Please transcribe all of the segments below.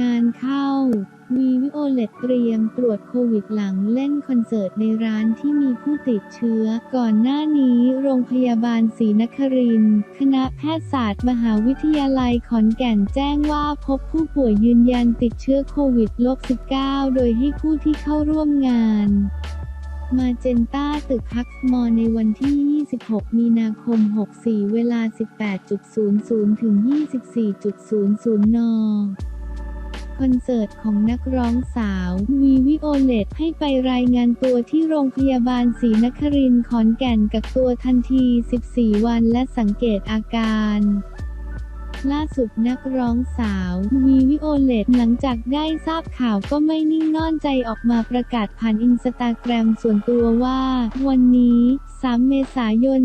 งานเข้า วีวิโอเลตเตรียมตรวจโควิดหลังเล่นคอนเสิร์ตในร้านที่มีผู้ติดเชื้อ ก่อนหน้านี้โรงพยาบาลศรีนครินทร์คณะแพทยศาสตร์มหาวิทยาลัยขอนแก่นแจ้งว่าพบผู้ป่วยยืนยันติดเชื้อโควิดลบ -19 โดยให้ผู้ที่เข้าร่วมงานมาเจนต้าตึกพักมอในวันที่ 26 มีนาคม 64 เวลา 18.00 ถึง 24.00 น คอนเสิร์ตของนักร้องสาววีวิโอเลตให้ไปรายงานตัวที่โรงพยาบาลศรีนครินทร์ขอนแก่นกักตัวทันที 14 วันและสังเกตอาการ ล่าสุดนักร้องสาว วีวิโอเลตหลังจากได้ทราบข่าวก็ไม่นิ่งนอนใจออกมาประกาศผ่านอินสตาแกรมส่วนตัวว่า วันนี้ 3 เมษายน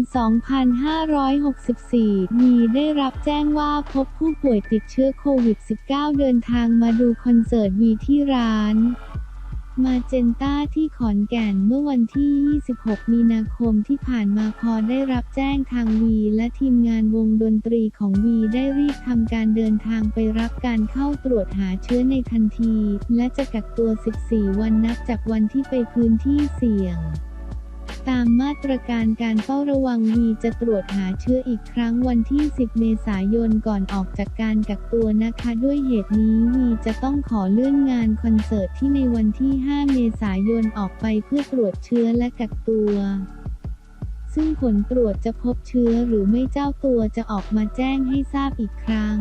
2564 มีได้รับแจ้งว่าพบผู้ป่วยติดเชื้อโควิด -19 เดินทางมาดูคอนเสิร์ตวีที่ร้าน มาเจนต้าที่ขอนแก่นเมื่อวันที่ 26 มีนาคมที่ผ่านมาพอได้รับแจ้งทางวีและทีมงานวงดนตรีของวีได้รีบทำการเดินทางไปรับการเข้าตรวจหาเชื้อในทันที และจะกักตัว 14 วันนับจากวันที่ไปพื้นที่เสี่ยง ตามมาตรการการเฝ้าระวังวีจะตรวจหาเชื้ออีกครั้งวันที่ 10 เมษายนก่อนออกจากการกักตัวนะคะ ด้วยเหตุนี้วีจะต้องขอเลื่อนงานคอนเสิร์ตที่ในวันที่ 5 เมษายนออกไปเพื่อตรวจเชื้อและกักตัว ซึ่งผลตรวจจะพบเชื้อหรือไม่เจ้าตัวจะออกมาแจ้งให้ทราบอีกครั้ง